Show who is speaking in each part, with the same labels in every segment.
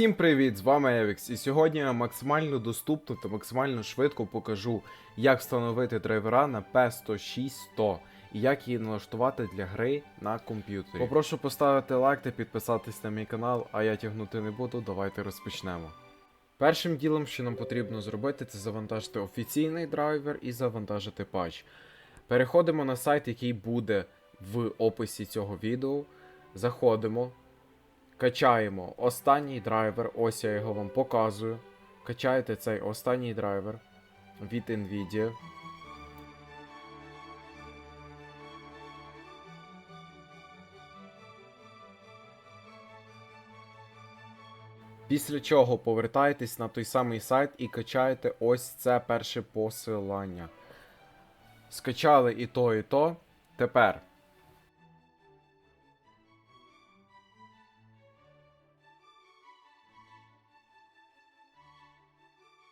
Speaker 1: Всім привіт! З вами Евікс, і сьогодні я максимально доступно та максимально швидко покажу, як встановити драйвера на P106100 і як її налаштувати для гри на комп'ютері. Попрошу поставити лайк та підписатись на мій канал, а я тягнути не буду, давайте розпочнемо. Першим ділом, що нам потрібно зробити, це завантажити офіційний драйвер і завантажити патч. Переходимо на сайт, який буде в описі цього відео. Заходимо, качаємо останній драйвер, ось я його вам показую. Качаєте цей останній драйвер від Nvidia. Після чого повертаєтесь на той самий сайт і качаєте ось це перше посилання. Скачали і то, і то. Тепер.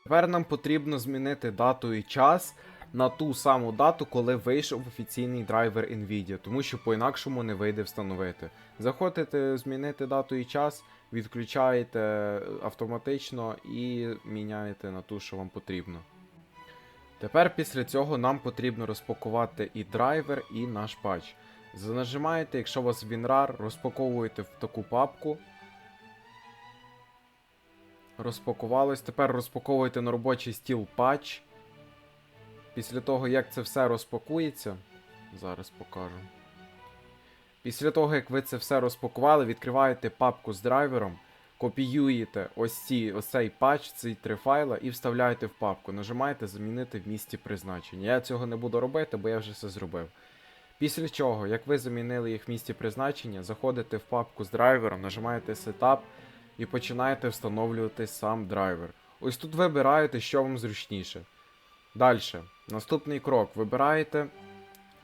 Speaker 1: Тепер нам потрібно змінити дату і час на ту саму дату, коли вийшов офіційний драйвер Nvidia, тому що по-інакшому не вийде встановити. Заходите змінити дату і час, відключаєте автоматично і міняєте на ту, що вам потрібно. Тепер після цього нам потрібно розпакувати і драйвер, і наш патч. Занажимаєте, якщо у вас WinRAR, розпаковуєте в таку папку. Розпакувалось. Тепер розпаковуєте на робочий стіл патч. Після того, як це все розпакується. Зараз покажу. Після того, як ви це все розпакували, відкриваєте папку з драйвером, копіюєте ось, ці, ось цей патч, ці три файла і вставляєте в папку. Нажимаєте замінити в місці призначення. Я цього не буду робити, бо я вже все зробив. Після чого, як ви замінили їх в місці призначення, заходите в папку з драйвером, нажимаєте Setup і починаєте встановлювати сам драйвер. Ось тут вибираєте, що вам зручніше. Далі. Наступний крок. Вибираєте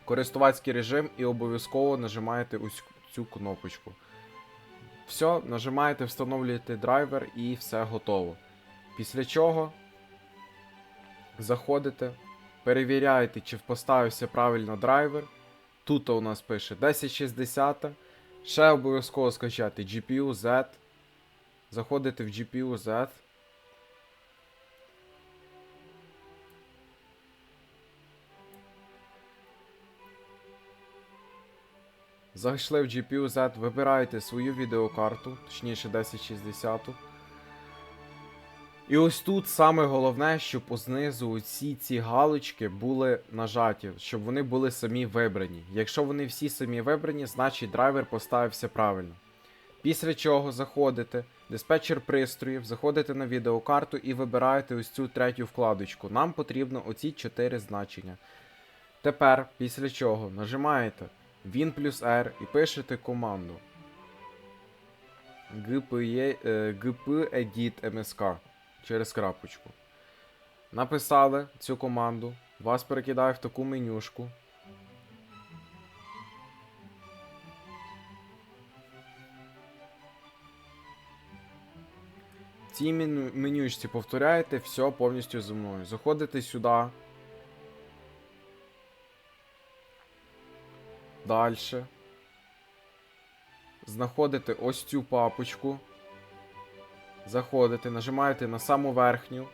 Speaker 1: користувацький режим і обов'язково нажимаєте ось цю кнопочку. Все, нажимаєте, встановлюєте драйвер і все готово. Після чого заходите, перевіряєте, чи поставився правильно драйвер. Тут у нас пише 1060. Ще обов'язково скачати GPU Z. Заходите в GPU Z. Зайшли в GPU Z, вибираєте свою відеокарту, точніше 1060. І ось тут саме головне, щоб знизу усі ці галочки були нажаті, щоб вони були самі вибрані. Якщо вони всі самі вибрані, значить драйвер поставився правильно. Після чого заходите, диспетчер пристроїв, заходите на відеокарту і вибираєте ось цю третю вкладочку. Нам потрібно оці 4 значення. Тепер, після чого, нажимаєте Win плюс R і пишете команду gp edit msk через крапочку. Написали цю команду, вас перекидає в таку менюшку. Цій меню, менюшці повторяєте все повністю зі мною. Заходите сюди. Дальше. Знаходите ось цю папочку. Заходите, нажимаєте на саму верхню.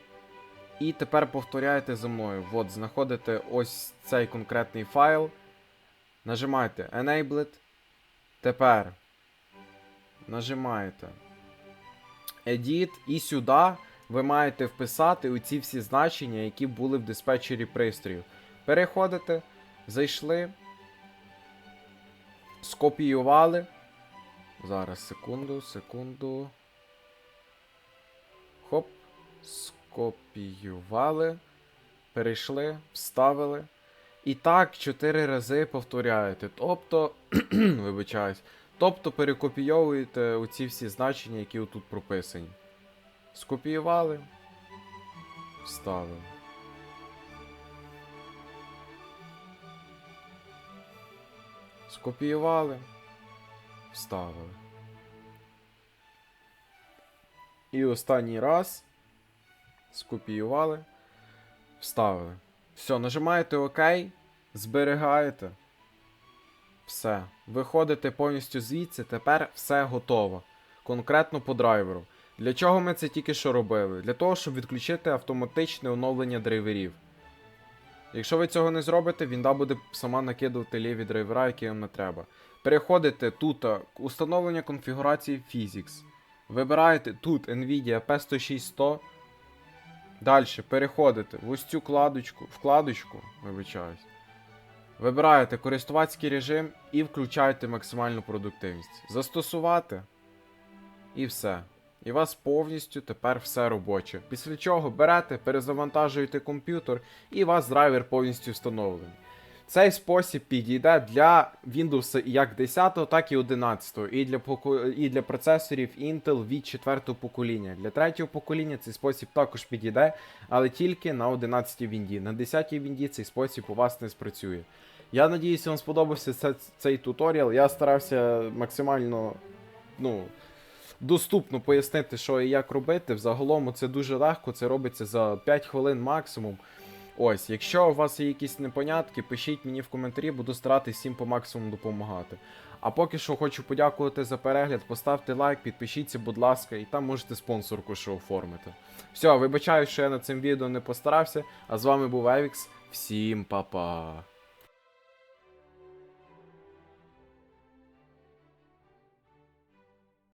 Speaker 1: І тепер повторяєте за мною. От, знаходите ось цей конкретний файл. Нажимаєте Enabled. Тепер нажимаєте Edit. І сюди ви маєте вписати оці всі значення, які були в диспетчері пристроїв. Переходите, зайшли скопіювали. Зараз, секунду, секунду. Хоп. Скопіювали. Перейшли, вставили. І так 4 рази повторяєте. Тобто, вибачаюсь. Тобто перекопійовуєте оці всі значення, які тут прописані. Скопіювали. Вставили. Скопіювали, вставили. І останній раз скопіювали, вставили. Все, нажимаєте ОК, зберігаєте. Все. Виходите повністю звідси, тепер все готово. Конкретно по драйверу. Для чого ми це тільки що робили? Для того, щоб відключити автоматичне оновлення драйверів. Якщо ви цього не зробите, Вінда буде сама накидувати ліві драйвера, які вам не треба. Переходите тут установлення конфігурації Physics. Вибираєте тут Nvidia P106100. Далі переходите в ось цю кладочку, вкладочку, вибачаюсь. Вибираєте користувацький режим і включаєте максимальну продуктивність. Застосувати. І все. І у вас повністю тепер все робоче. Після чого берете, перезавантажуєте комп'ютер, і у вас драйвер повністю встановлений. Цей спосіб підійде для Windows як 10, так і 11, і для, і для процесорів Intel від 4 покоління. Для 3 покоління цей спосіб також підійде, але тільки на 11 Вінді. На 10 Вінді цей спосіб у вас не спрацює. Я надіюся, вам сподобався це- цей туторіал. Я старався максимально ну, доступно пояснити, що і як робити. Взагалом це дуже легко, це робиться за 5 хвилин максимум. Ось, якщо у вас є якісь непонятки, пишіть мені в коментарі, буду старатися всім по максимуму допомагати. А поки що хочу подякувати за перегляд, поставте лайк, підпишіться, будь ласка, і там можете спонсорку ще оформити. Все, вибачаю, що я над цим відео не постарався, а з вами був Евікс. Всім па-па!